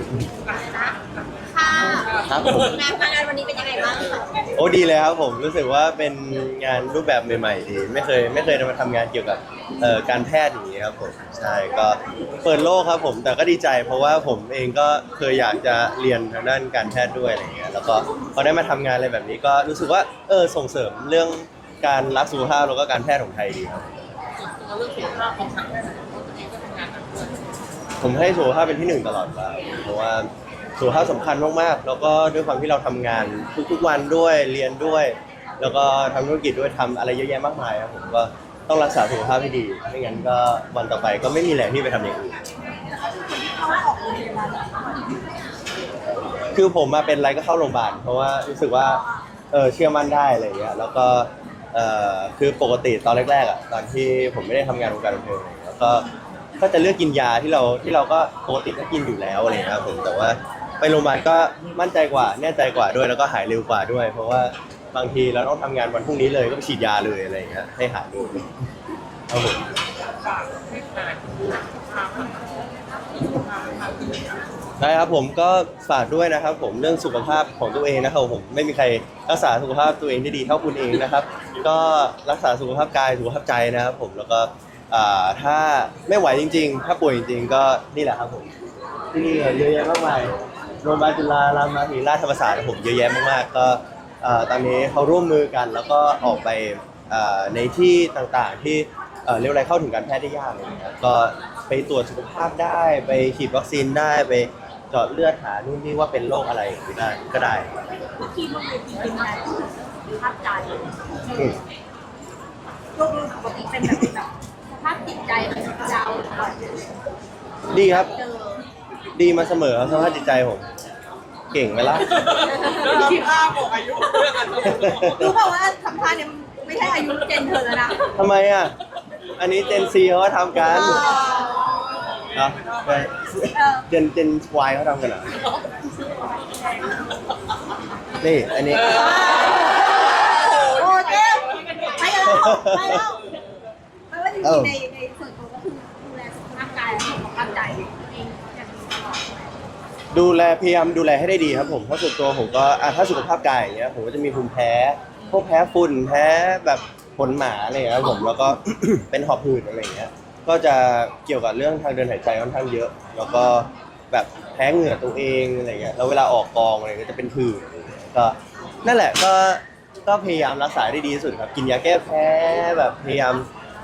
นะค่ะครับผม งานงานวันนี้เป็นยังไงบ้างคะโอ้ดีเลยครับผมรู้สึกว่าเป็นงานรูปแบบใหม่ๆดีไม่เคยไม่เคยมาทำงานเกี่ยวกับเอ่อการแพทย์อย่างนี้ครับผมใช่ก็เปิดโลกครับผมแต่ก็ดีใจ เพราะว่าผมเองก็เคยอยากจะเรียนทางด้านการแพทย์ด้วยอะไรอย่างเงี้ยแล้วก็พอได้มาทำงานอะไรแบบนี้ก็รู้สึกว่าเออส่งเสริมเรื่องการรักสุขภาพแล้วก็การแพทย์ของไทยดีครับตัวเรื่องสุขภาพของทางแม่ไหนเพรา ผมให้สุขภาพเป็นที่หนึ่งตลอดไปเพราะว่าสุขภาพสำคัญมากๆ แล้วก็ด้วยความที่เราทำงานทุกๆวันด้วยเรียนด้วย แล้วก็ทำธุรกิจด้วยทำอะไรเยอะแยะมากมายครับผมก็ต้องรักษาสุขภาพให้ดีไม่งั้นก็วันต่อไปก็ไม่มีแรงที่ไปทำอย่างอื่น คือผมมาเป็นอะไรก็เข้าโรงพยาบาลเพราะว่ารู้สึกว่าเออเชื่อมั่นได้อะไรอย่างเงี้ยแล้วก็เออคือปกติตอนแรกๆอะตอนที่ผมไม่ได้ทำงานวงการบันเทิงอะไรอย่างเงี้ยแล้วก็ ก็จะเลือกกินยาที่เราที่เราก็ปกติก็กินอยู่แล้วอะไรอย่างเงี้ยครับผมแต่ว่าไปโรงพยาบาลก็มั่นใจกว่าแน่ใจกว่าด้วยแล้วก็หายเร็วกว่าด้วย เพราะว่าบางทีเราต้องทำงานวันพรุ่งนี้เลยก็ไปฉีดยาเลยอะไรอย่างเงี้ยให้หายเลยครับผมฝากให้หลายนะครับสุขภาพทางอื่นนะได้ครับผมก็ฝากด้วยนะครับ ผมเรื่องสุขภาพของตัวเองนะครับผมไม่มีใครรักษาสุขภาพตัวเองได้ดีเท่าคุณเองนะครับ ก็รักษาสุขภาพกายสุขภาพใจนะครับ ผมแล้วก็ อ่าถ้าไม่ไหวจริง ๆ ถ้าป่วยจริง ๆ ก็นี่แหละครับผมที่นี่เยอะแยะมากมายโรงพยาบาลจุฬารามาธิราชธรรมศาสตร์ผมเยอะแยะมากๆก็เอ่อตอนนี้เขาร่วมมือกันแล้วก็ออกไปเอ่อในที่ต่างๆที่เอ่อเรียกว่าอะไรเข้าถึงการแพทย์ได้ยากอะไรอย่างเลยครับก็ไปตรวจสุขภาพได้ ไปฉีดวัคซีนได้ไปเจาะเลือดหานู่นนี่ว่าเป็นโรคอะไรอย่างนี้ได้ก็ได้เมื่อกี้ลงเวทีเป็นงานสุขภาพใจอืมโรคปกติเป็นแบบแบบ ภาพจิตใจของเราก่อนดีครับ เจอดีมาเสมอครับสภาพจิตใจผม เก่งไหมล่ะที่ภาพบอกอายุเรื่องอายุรู้เปล่าว่าสัมภาษณ์เนี่ยไม่ใช่อายุเจนเธอแล้วนะทำไมอะ อันนี้เจนซีเขาก็ทำกันเนาะไปเจนเจนวายเขาทำกันเหรอนี่ อันนี้ โอ้เจ๊ไปแล้วไปแล้ว ไม่ว่าจริงๆในในส่วนตัวก็คือดูแลสุขภาพกายและสุขภาพใจเองอย่างดีตลอดดูแลพยายามดูแลให้ได้ดีครับผมเพราะส่วนตัวผมก็อะถ้าสุขภาพกายอย่างเงี้ยผมก็จะมีภูมิแพ้พวกแพ้ฝุ่นแพ้แบบขนหมาอะไรอย่างเงี้ยครับผมแล้วก็ เป็นหอบหืดอะไรอย่างเงี้ยก็จะเกี่ยวกับเรื่องทางเดินหายใจค่อนข้างเยอะ แล้วก็แบบแพ้เหงื่อตัวเองอะไรเงี้ยแล้วเวลาออกกองอะไรก็จะเป็นผื่นอะไรเงี้ยก็นั่นแหละก็ก็พยายามรักษาได้ดีที่สุดครับ กินยาแก้แพ้แบบพยายาม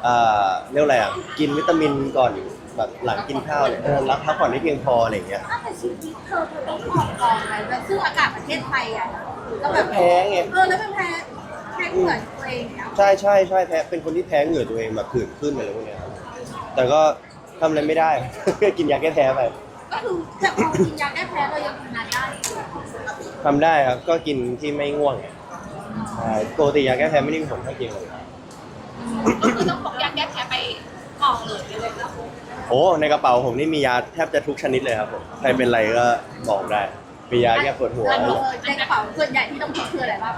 เอ่อเรียกว่าอะไรอะกินวิตามินก่อนแบบหลังกินข้าวเนี่ยเออรับพักผ่อนให้เพียงพออะไรอย่างเงี้ยถ้าแต่ชีวิตเธอเธอต้องออกกองอะไรแล้วซึ่งอากาศประเทศไทยอะก็แบบแพ้ไงเออแล้วเป็นแพ้แพ้เหมือนตัวเองเนี่ยใช่ใช่ใช่แพ้เป็นคนที่แพ้เหงื่อตัวเองแบบผื่นขึ้นอะไรพวกเนี้ยครับแต่ก็ทำอะไรไม่ได้ กินยาแก้แพ้ไปก็คือจะพอกินยาแก้แพ้เรายังทำงานได้ทำได้ครับก็กินที่ไม่ง่วงไงใช่ปกติยาแก้แพ้ไม่ได้มีผลข้างเคียงเลย ก็คือต้องพกยาแก้แพ้ไปกองเลยเลยนะโอ้ในกระเป๋าผมนี่มียาแทบจะทุกชนิดเลยครับผมใครเป็นไรก็บอกได้มียาแก้ปวดหัว อันนี้ในกระเป๋าส่วนใหญ่ที่ต้องพกคืออะไรบ้าง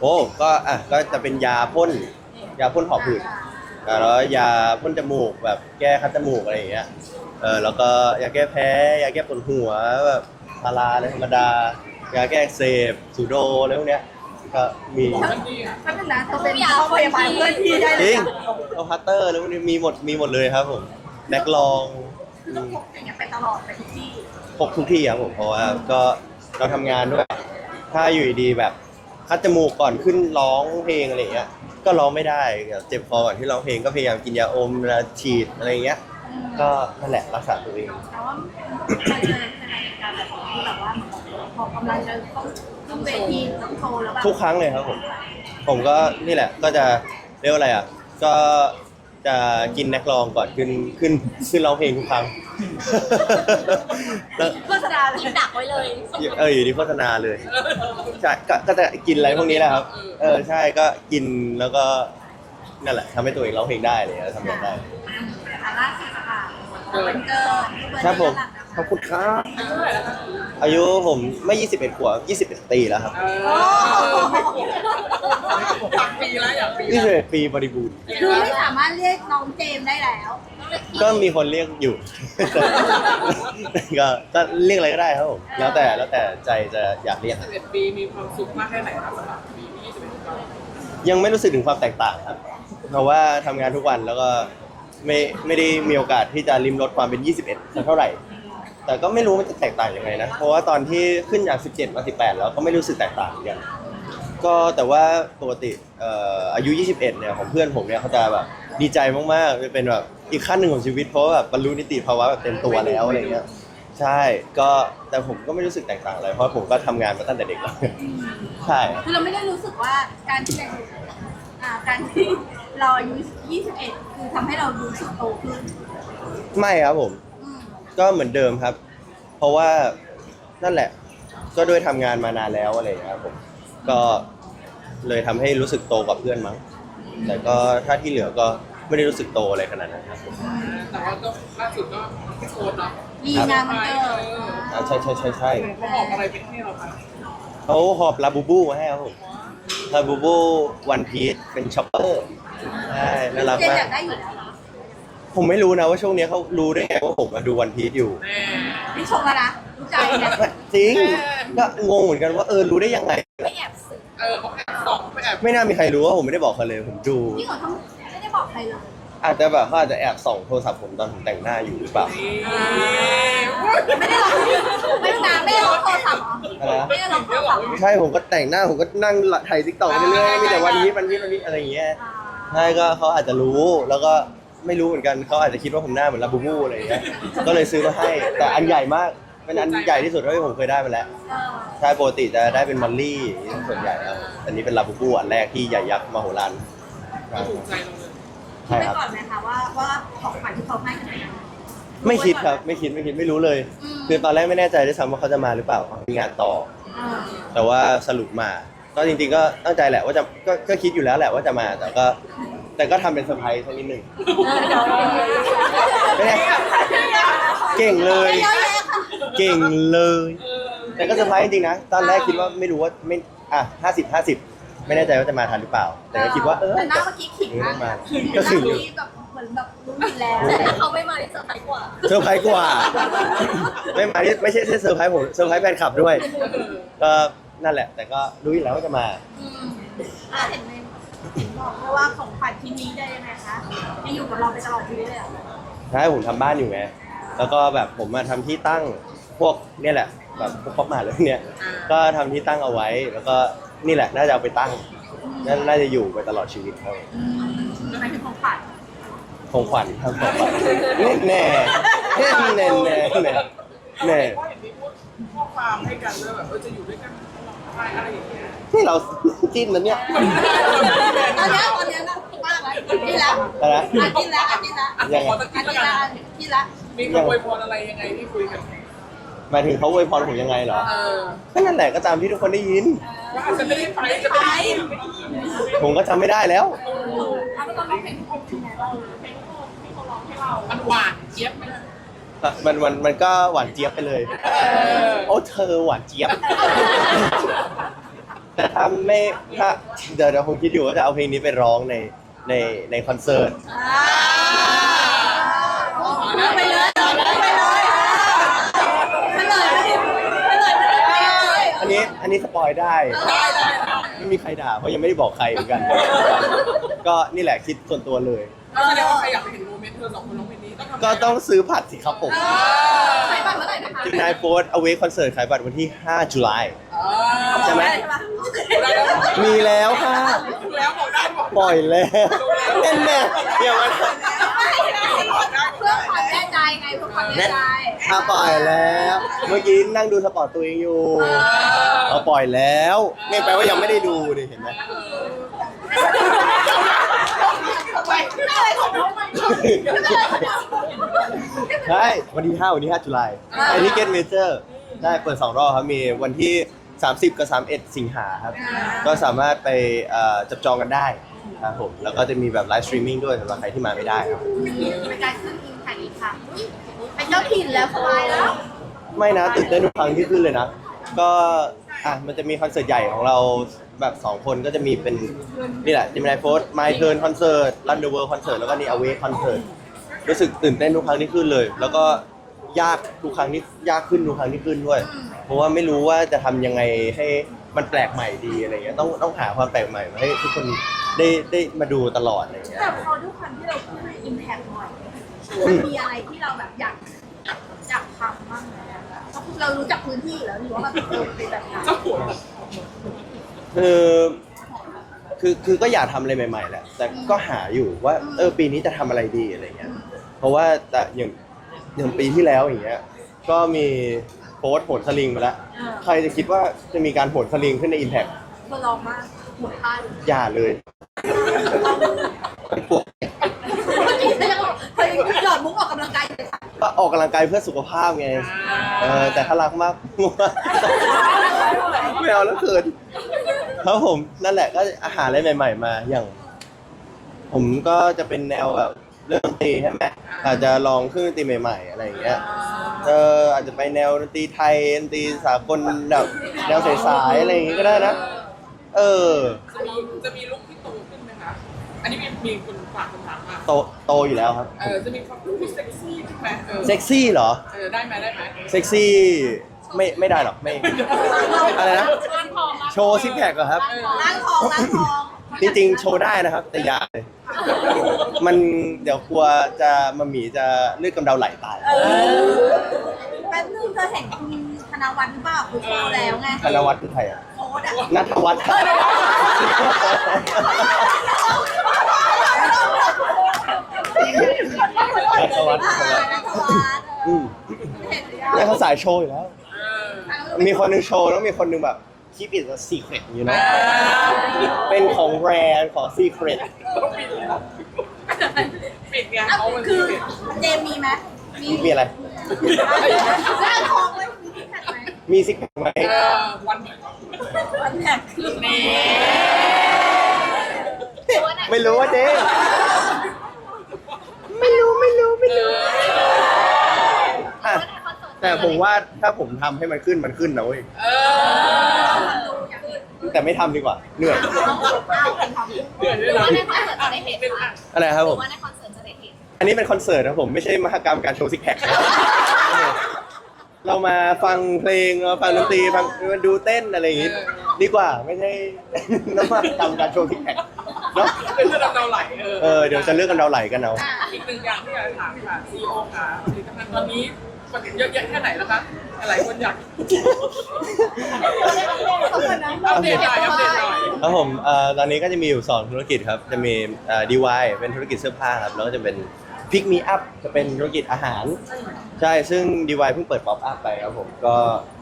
โอ้ก็อะก็จะเป็นยาพ่นยาพ่นหอบหืดอะแล้วยาพ่นจมูกแบบแก้คัดจมูกอะไรอย่างเงี้ยเออแล้วก็ยาแก้แพ้ยาแก้ปวดหัวแบบพาราอะไรธรรมดายาแก้อักเสบสูโดอะไรพวกเนี้ย ก็มีถ้าเป็นนะเธอเป็นห้องพยาบาลเพื่อนพี่ได้จเลริยงเอาพัตเตอร์แล้วพวกนี้มีหมดมีหมดเลยครับผมแน็กลอง คือต้องพกอย่างเงี้ยไปตลอดไปทุกที่พกทุกที่ครับผมเพราะว่าก็เราทำงานด้วย ถ้าอยู่ดีๆแบบคัดจมูกก่อนขึ้นร้องเพลงอะไรอย่างเงี้ย ก็ร้องไม่ได้เดี๋ยวเจ็บคอก่อนที่ร้องเพลงก็พยายามกินยาอมเวลาฉีดอะไรอย่างเงี้ย ก็นั่นแหละรักษาตัวเองแต่ว่าเคยเจอสถาน การณ์แบบที่แบบว่าพอกำลังจะต้องขึ้นเวทีต้องโชว์แล้วแบบทุกครั้งเลยครับผม ผมก็นี่แหละก็จะเรียกว่าอะไรอะ ก็จะกินแนกลองก่อนขึ้นขึ้นขึ้นร้องเพลงทุกครั้ง แล้วโฆษณาเลยดักไว้เลยเอออยู่ที่โฆษณาเลยใช่ก็ก็จะกินอะไรพวกนี้แหละครับ เออใช่ก็กินแล้วก็นั่นแหละทำให้ตัวเองร้องเพลงได้เลยทำงานได้ อะล่าสุดอะค่ะ วันเกิดครับผมขอบคุณครับอายุผมไม่21ขวบ21ปีแล้วครับเอออยากปีแล้วอยากปีแล้ว21ปีบริบูรณ์คือไม่สามารถเรียกน้องเจมส์ได้แล้วเก็มีคนเรียกอยู่ ก็ก็เรียกอะไรก็ได้ครับผมแล้วแต่แล้วแต่ใจจะอยากเรียก21ปีมีความสุขมากแค่ไหนครับสำหรับปีนี้21ปียังไม่รู้สึกถึงความแตกต่างครับ เพราะว่าทำงานทุกวันแล้วก็ ไม่ไม่ได้มีโอกาสที่จะริมรถความเป็น 21สักเท่าไหร่ แต่ก็ไม่รู้มันจะแตกต่างยังไงนะ เพราะว่าตอนที่ขึ้นจาก 17 มา 18 แล้วก็ไม่รู้สึกแตกต่างกัน ก็แต่ว่าปกติเอ่ออายุ 21 เนี่ยของเพื่อนผมเนี่ยเขาจะแบบดีใจมากๆจะเป็นแบบอีกขั้นหนึ่งของชีวิตเพราะว่าแบบบรรลุนิติภาวะแบบเต็มตัวแล้วอะไรเงี้ย ใช่ ก็แต่ผมก็ไม่รู้สึกแตกต่างอะไรเพราะผมก็ทำงานมาตั้งแต่เด็กแล้ว ใช่ คือเราไม่ได้รู้สึกว่าการที่เราอ่าการที่ เราอายุ21 คือทำให้เรารู้สึกโตขึ้นไม่ครับผม อืมก็เหมือนเดิมครับ เพราะว่านั่นแหละ ก็ด้วยทำงานมานานแล้วอะไรอย่างเงี้ยครับผม ก็เลยทำให้รู้สึกโตกว่าเพื่อนมั้ง แต่ก็ถ้าที่เหลือก็ไม่ได้รู้สึกโตอะไรขนาดนั้นครับผมแต่ว่าก็ล่าสุดก็โอนเนาะมีงานมันเกิดอ่าใช่ใช่ใช่ใช่เขาออกอะไรเป็นให้เราคะเขาหอบลาบูบูมาให้ครับผมลาบูบูวันพีชเป็นช็อปเปอร์ ใช่น่ารักเจนมาอกยากได้อยู่แล้วเหรอผมไม่รู้นะว่าช่วงนี้เขารู้ได้ไงว่าผมมาดูวันพีชอยู่แน่นี่ชมแล้วนะรู้ใจเนี่ยจริงก็งงเหมือนกันว่าเออรู้ได้ยังไง ไม่แอบสืบเออเขาแอบส่องไปแอบไม่น่ามีใครรู้ว่าผมไม่ได้บอกเขาเลยผมดู นี่เขาต้องไม่ได้บอกใครเลย อาจจะแบบเขาอาจจะแอบส่องโทรศัพท์ผมตอนผมแต่งหน้าอยู่หรือเปล่านี่ไม่ได้ล็อกไม่ได้นะไม่ได้ล็อกโทรศัพท์เหรออะไรนะไม่ได้ล็อกโทรศัพท์เหรอใช่ผมก็แต่งหน้าผมก็นั่งถ่ายทิกตอกไปเรื่อยๆมีแต่วันนี้วันนี้วันนี้อะไรอย่างเงี้ย ใช่ก็เขาอาจจะรู้แล้วก็ไม่รู้เหมือนกันเขาอาจจะคิดว่าผมหน้าเหมือนลาบูบูอะไรอย่างเงี้ยก็เลยซื้อมาให้ แต่อันใหญ่มากเป็นอันใหญ่ที่สุดเท่าที่ผมเคยได้มาแล้วเออใช่ปกติจะได้เป็นมอลลี่ส่วนใหญ่ครับอันนี้เป็นลาบูบูอันแรกที่ใหญ่ยักษ์มโหฬารก็ถูกใจเราเลยใช่ไม่ครับ ก่อนไหมคะว่าว่าของขวัญที่เขาให้กันไม่คิดครับ ไม่คิดไม่คิดไม่รู้เลยอืมคือตอนแรกไม่แน่ใจด้วยซ้ำว่าเขาจะมาหรือเปล่าเขามีงานต่อเออแต่ว่าสรุปมา ก็จริงๆก็ตั้งใจแหละว่าจะก็ก็คิดอยู่แล้วแหละว่าจะมาแต่ก็แต่ก็ทำเป็นเซอร์ไพรส์สักนิดหนึ่งไม่ได้เก่งเลยเยอะแยะค่ะเก่งเลย แต่ก็เซอร์ไพรส์จริงๆนะตอนแรกคิดว่าไม่รู้ว่าไม่อะห้าสิบห้าสิบไม่แน่ใจว่าจะมาทันหรือเปล่า แต่ก็คิดว่าเออ แต่หน้าเมื่อกี้ขิงนะมาขิงก็หน้าขิงเมื่อกี้แบบเหมือนแบบรู้อยู่แล้วแต่เขาไม่มาที่เซอร์ไพรส์กว่า เซอร์ไพรส์กว่า ไม่มาที่ไม่ใช่แค่เซอร์ไพรส์ผมเซอร์ไพรส์แฟนคลับด้วยก็ นั่นแหละ แต่ก็รู้อยู่แล้วว่าจะมาอืมอะเห็นไหมเห็นบอกด้วยว่าของขวัญชิ้นนี้ได้ยังไงคะยังอยู่กับเราไปตลอดชีวิตเลยเหรอใช่ผมทำบ้านอยู่ไงแล้วก็แบบผมมาทำที่ตั้งพวกเนี่ยแหละ แบบพวกป๊อปมาเลยเนี่ยก็ทำที่ตั้งเอาไว้ แล้วก็นี่แหละน่าจะเอาไปตั้งน่าน่าจะอยู่ไปตลอดชีวิตครับอืมทำไมถึงของขวัญของขวัญครับของขวัญแน่แน่แน่แน่แน่แน่ก็เห็นมีพูดข้อความให้กันเลยแบบเออจะอยู่ด้วยกันตลอดไปอ นี่เราจิ้นมันเนี่ยตอนเนี้ยตอนเนี้ยนะมากแล้วกินแล้วอะไรนะอะกินแล้วอะกินแล้วอะยังไง ขอตะอะกี้กิแล้วนกัแล้วนกินแล้วมีคำอวยพรอะไรยังไงที่คุยกัน หมายถึงเขาอวยพรผมยังไงเหรอเออก็นั่นแหละก็ตามที่ทุกคนได้ยิน ว่าอาจจะไม่ได้ไปจะไปไปผมก็จำไม่ได้แล้วเอาไปตอนร้องเพลงเป็นไงบ้างมันหวานเจี๊ยบไหมมันมันมันก็หวานเจี๊ยบไปเลยโอ้เธอหวานเจี๊ยบ แต่ถ้าไม่ถ้าเดี๋ยวเดี๋ยวผมคิดอยู่ว่าจะเอาเพลงนี้ไปร้องในในในคอนเสิร์ตอ่าไปเลยไปเลยไปเลยไปเลยไปเลยอันนี้อันนี้สปอยได้ได้ได้ ไม่มีใครด่าเพราะยังไม่ได้บอกใครเหมือนกัน ก็นี่แหละคิดส่วนตัวเลย เอาแสดงว่าใครอยากไปเห็นโมเมนต์เธอสองคนร้องเพลงนี้ต้องทำก็ต้องซื้อผัดสิครับผมใช้บัตรเมื่อไหร่นะคะจิม นายโฟร์เอาเวคคอนเสิร์ตขายบัตรวันที่ 5 จุลาย ใช่ไหมได้แล้วมีแล้วค่ะ แล้วบอกได้บอกปล่อยแล้วแน่แน่เดี๋ยวมันเพื่อความแน่ใจไงเพื่อความแน่ใจถ้าปล่อยแล้ว เมื่อกี้นั่งดูสปอร์ตตัวเองอยู่เอาปล่อยแล้ว นี่แปลว่ายังไม่ได้ดูดิเห็นไหม อะไรของน้องมันใช่วันที่ 5 วันที่ 5 จุลายไอที่เกตเมเจอร์ได้เปิด 2 รอบครับ มีวันที่ 30 กับ 31 สิงหาครับ ก็สามารถไปเอ่อจับจองกันได้ครับผมแล้วก็จะมีแบบไลฟ์สตรีมมิ่งด้วยสำหรับใครที่มาไม่ได้ครับ เป็นการขึ้นอินไทยอีกค่ะเป็นเจ้าถิ่นแล้วสบายแล้ว ไม่นะตื่นเต้นทุกครั้งที่ขึ้นเลยนะ ก็อะมันจะมีคอนเสิร์ตใหญ่ของเรา แบบ2คนก็จะมีเป็นนี่แหละจิมนายโฟร์ My Turn Concert Run the World Concert แล้วก็นี่ Away Concert รู้สึกตื่นเต้นทุกครั้งที่ขึ้นเลย แล้วก็ยากทุกครั้งที่ยากขึ้นทุกครั้งที่ขึ้นด้วย เพราะว่าไม่รู้ว่าจะทำยังไงให้มันแปลกใหม่ดีอะไรเงี้ยต้องต้องหาความแปลกใหม่มาให้ทุกคนได้ได้มาดูตลอดอะไรเงี้ยแต่พอด้วยความที่เราขึ้นอิมแพคหน่อยมันมีอะไรที่เราแบบอยากอยากทำบ้างไหมอะเพราะเรารู้จักพื้นที่อยู่แล้วหรือว่ามันเออเป็นแบบนั้นเจ้าหัว คือคือคือก็อยากทำอะไรใหม่ๆแหละแต่ก็หาอยู่ว่าเออปีนี้จะทำอะไรดีอะไรเงี้ย เพราะว่าแต่อย่างอย่างปีที่แล้วอย่างเงี้ยก็มีโพสต์โหนสลิงไปแล้วเออใครจะคิดว่าจะมีการโหนสลิงขึ้นใน Impact ทดลองมากหมดท่าเลยอย่าเลยพวกเมื่อกี้เธอยังบอกเธอยังหยอดมุกออกกำลังกายอยู่เลยค่ะก็ออกกำลังกายเพื่อสุขภาพไงเออแต่ถ้ารักมากไม่เอาแล้วเกิน ครับผมนั่นแหละก็อาหารอะไรใหม่ ๆ มาอย่าง ผมก็จะเป็นแนวแบบเรื่องดนตรีใช่ไหมอาจจะลองเครื่องดนตรีใหม่ ๆ อะไรอย่างเงี้ยเอออาจจะไปแนวดนตรีไทยดนตรีสากลแบบแนวสายๆอะไรอย่างงี้ก็ได้นะเออ จะมีจะมีลุคที่โตขึ้นไหมคะ อันนี้มีมีคนฝากคำถามมาโตโตอยู่แล้วครับเออจะมีความลุคที่เซ็กซี่ขึ้นไหมเออเซ็กซี่เหรอ เออได้ไหมได้ไหมเซ็กซี่ ไม่ไม่ได้หรอกไม่อะไรนะโชว์ซิกแพคเหรอครับล้างทองล้างทองจริงๆโชว์ได้นะครับ แต่อย่าเลยมันเดี๋ยวกลัวจะมาหมีจะเลือดกำเดาไหลตายแป๊บนึงเธอเห็นคุณธนวัฒน์หรือเปล่าคุณโชว์แล้วไงธนวัฒน์คือใครอะโค้ดอะนัทวัฒน์นัทวัฒน์อ่านัทวัฒน์อืมเห็นหรือนี่ยังเขาสายโชว์อยู่แล้วเออ มีคนหนึงโชว์แล้วมีคนหนึงแบบ keep it a secret you know เป็นของแบรนด์ของ secret ต้องปิดแล้วปิดไงอะเขามันคือปิดเจมมีไหมมีมีอะไรล้างทองไหมมีที่แพทไหมมีซิกแพคไหมเออวันวันแพคคือนี้ไม่รู้ว่าเจ๊ไม่รู้ไม่รู้ไม่เอรู้ อ อะ แต่ผมว่าถ้าผมทำให้มันขึ้นมันขึ้นนะเว้ยเออแต่ไม่ทำดีกว่าเหนื่อยเดือดด้วยนะในคอนเสิร์ตจะได้เห็นค่ะอะไรครับหผรือมว่าในคอนเสิร์ตจะได้เห็นอันนี้เป็นคอนเสิร์ตนะผมไม่ใช่มหกรรมการโชว์ซิกแพคเรามาฟังเพลงมาฟังดนตรีฟังมาดูเต้นอะไรอย่างงี้ดีกว่าไม่ใช่น้ำมหกรรมการโชว์ซิกแพคเนาะเป็นเลือดเราไหลเออเออเดี๋ยวจะเลือกกันเราไหลกันเอา อีกหนึ่งอย่างที่อยากจะถามค่ะซีโอค่ะผลิตภัณฑ์ตอนนี้ มันเยอะแยะแค่ไหนแล้วคะหลายคนอยากอัปเดตหน่อยอัปเดตหน่อยครับผมเอ่อตอนนี้ก็จะมีอยู่ 2 ธุรกิจครับ จะมีเอ่อ DIY เป็นธุรกิจเสื้อผ้าครับ แล้วก็จะเป็น Pick Me Up จะเป็นธุรกิจอาหาร ใช่ ซึ่ง DIY เพิ่งเปิด Pop Up ไปครับผม ก็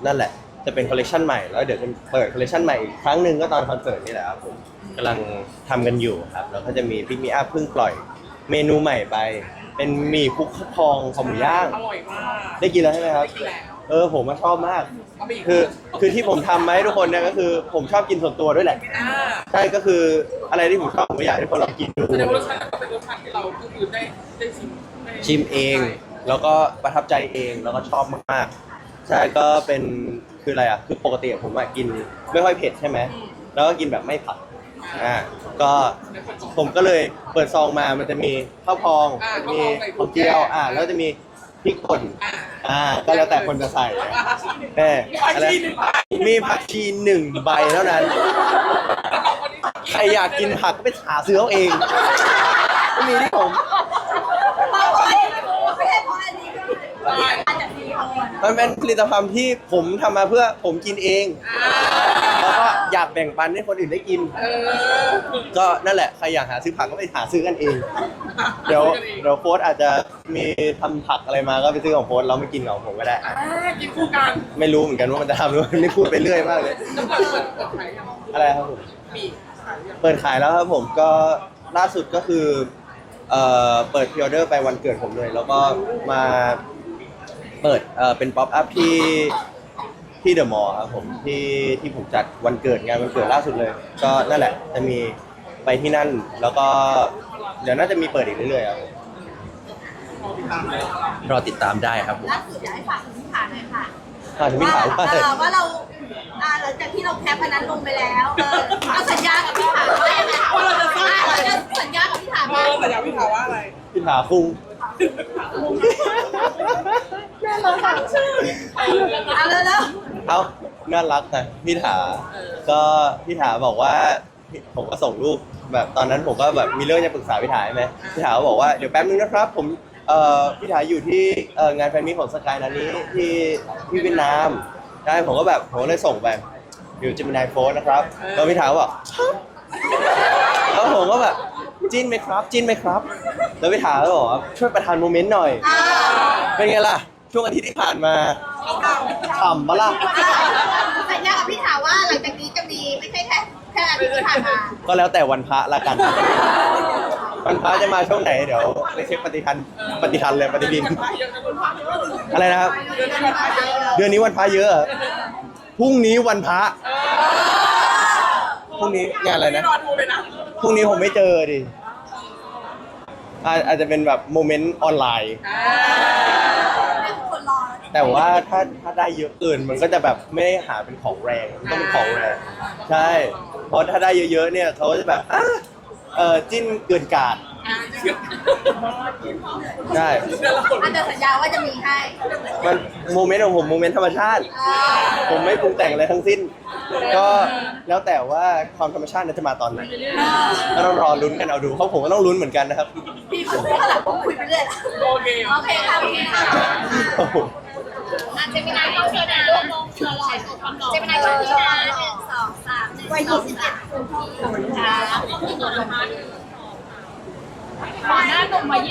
นั่นแหละ จะเป็นคอลเลคชันใหม่ แล้วเดี๋ยวจะเปิดคอลเลคชันใหม่อีกครั้งหนึ่งก็ตอนคอนเสิร์ตนี่แหละครับผมกำลังทำกันอยู่ครับ แล้วก็จะมี Pick Me Up เพิ่งปล่อยเมนูใหม่ไป เป็นหมี่คลุกข้าวพองคอหมูย่าง อร่อยมากได้กินแล้วใช่ไหมครับได้กินแล้วเออผมมาชอบมาก เอาไปอีกคือคือที่ผมทำมาให้ทุกคนเนี่ยก็คือ ผมชอบกินส่วนตัวด้วยแหละ อ่าใช่ก็คืออะไรที่ผมชอบผมก็อยากให้ทุกคนลองกินดู แสดงว่ารสชาติก็เป็นรสชาติที่เราก็คือได้ได้ชิมได้ชิมเองแล้วก็ประทับใจเองแล้วก็ชอบมากๆ ใช่ก็เป็นคืออะไรอะคือปกติผมอะกินไม่ค่อยเผ็ดใช่ไหมแล้วก็กินแบบไม่ผัด อ่าก็ผมก็เลยเปิดซองมามันจะมีข้าวพองมันมีข้าวเจียวอ่าแล้วจะมีพริกป่นอ่าอ่าก็แล้วแต่คนจะใส่แม่ผักอะไรชีหนึ่งใบมีผักชีหนึ่งใบเท่านั้น ใครอยากกินผักก็ไปหาซื้อเอาเองไม่มีที่ผมเพราะว่าไม่ใช่เพราะอันนี้ก็คืออาจจะมีเอาอะมันเป็นผลิตภัณฑ์ที่ผมทำมาเพื่อผมกินเองแล้วก็ อยากแบ่งปันให้คนอื่นได้กิน เออ ก็นั่นแหละใครอยากหาซื้อผักก็ไปหาซื้อกันเอง เดี๋ยวเดี๋ยวโฟสอาจจะมีทำผักอะไรมาก็ไปซื้อของโฟสแล้วไม่กินของผมก็ได้อ่ากินคู่กันไม่รู้เหมือนกันว่ามันจะทำหรือไม่พูดไปเรื่อยมากเลยแล้วเปิดเปิดเปิดขายยังอะไรครับผมมีขายยังเปิดขายแล้วครับผมก็ล่าสุดก็คือเอ่อเปิดพ r ออเดอร์ไปวันเกิดผมเลย แล้วก็มาเปิดเอ่อเป็นป๊อปอัพที่ ที่เดอะมอลล์ครับผมที่ที่ผมจัดวันเกิดงานวันเกิดล่าสุดเลย ก็นั่นแหละจะมีไปที่นั่นแล้วก็เดี๋ยวน่าจะมีเปิดอีกเรื่อยๆครับผมรอติดตามได้ครับผมล่าสุดอยากให้ฝากถึงพี่ฐานหน่อยค่ะอ่าถึงพี่ถามว่า เออว่าเราอ่าหลังจากที่เราแคปอันนั้นลงไปแล้วเออเราสัญญากับพี่ฐานว่ายังไงว่าเราจะสร้างเราจะสัญญากับพี่ฐานเอว่าอแต่อยากพี่ถามว่าอะไร พี่ถาคุงคเอาเลยแล้ว เอ้าน่ารักนะพี่ถา ก็พี่ถาบอกว่า ผมก็ส่งรูปแบบตอนนั้นผมก็แบบมีเรื่องจะปรึกษาพี่ถาใช่ไหมพี่ถาก็บอกว่าเดี๋ยวแป๊บนึงนะครับ ผมเอ่อพี่ถาอยู่ที่เอ่องานแฟนมิตของสกายนันนี้ที่ที่เวียดนามใช่ผมก็แบบผมก็เลยส่งไปอยู่จิมินายโฟนนะครับแล้วพี่ถาก็บอกแล้วผมก็แบบจิ้นไหมครับ จิ้นไหมครับ แล้วพี่ถาก็บอกว่าช่วยประทานโมเมนต์หน่อยอ่าเป็นไงล่ะ ช่วงอาทิตย์ที่ผ่านมา ฉ่ำปะล่ะสัญญากับพี่ถาว่าหลังจากนี้จะมีไม่ใช่แค่แค่อาทิตย์ที่ผ่านมาก็แล้วแต่วันพระละกัน วันพระจะมาช่วงไหนเดี๋ยวไปเช็คปฏิทันปฏิทันเลยปฏิทินพระเยอะนะคุณพระเยอะอะไรนะครับ เดือนนี้พระเยอะเดือนนี้วันพระเยอะเหรอพรุ่งนี้วันพระพรุ่งนี้งานอะไรนะรอดูเลยนะพรุ่งนี้ผมไม่เจอดิอาอาจจะเป็นแบบโมเมนต์ออนไลน์คนรอ แต่ว่าถ้าถ้าได้เยอะเกินมันก็จะแบบไม่ได้หาเป็นของแรงต้องเป็นของแรงใช่เพราะถ้าได้เยอะๆเนี่ยเขาก็จะแบบอะเออจิ้นเกินกาดใช่เดือนละคนอันเดอร์สัญญาว่าจะมีให้มันโมเมนต์ของผมโมเมนต์ธรรมชาติอ่าผมไม่ปรุงแต่งอะไรทั้งสิ้น ก็แล้วแต่ว่าความธรรมชาตินั้นจะมาตอนไหนก็ต้องรอลุ้นกันเอาดูเพราะผมก็ต้องลุ้นเหมือนกันนะครับพี่คุยเท่าไหร่ผมคุยไปเรื่อยโอเคโอเคค่ะโอเคค่ะโอ้โหอะ เจมินายเข้าเชิญนะเจมินายเข้งเจอญนะหนึ่งสองสามวัยยี่สิบเจ็ดค่ะก่อนหน้าหนุ่มมา21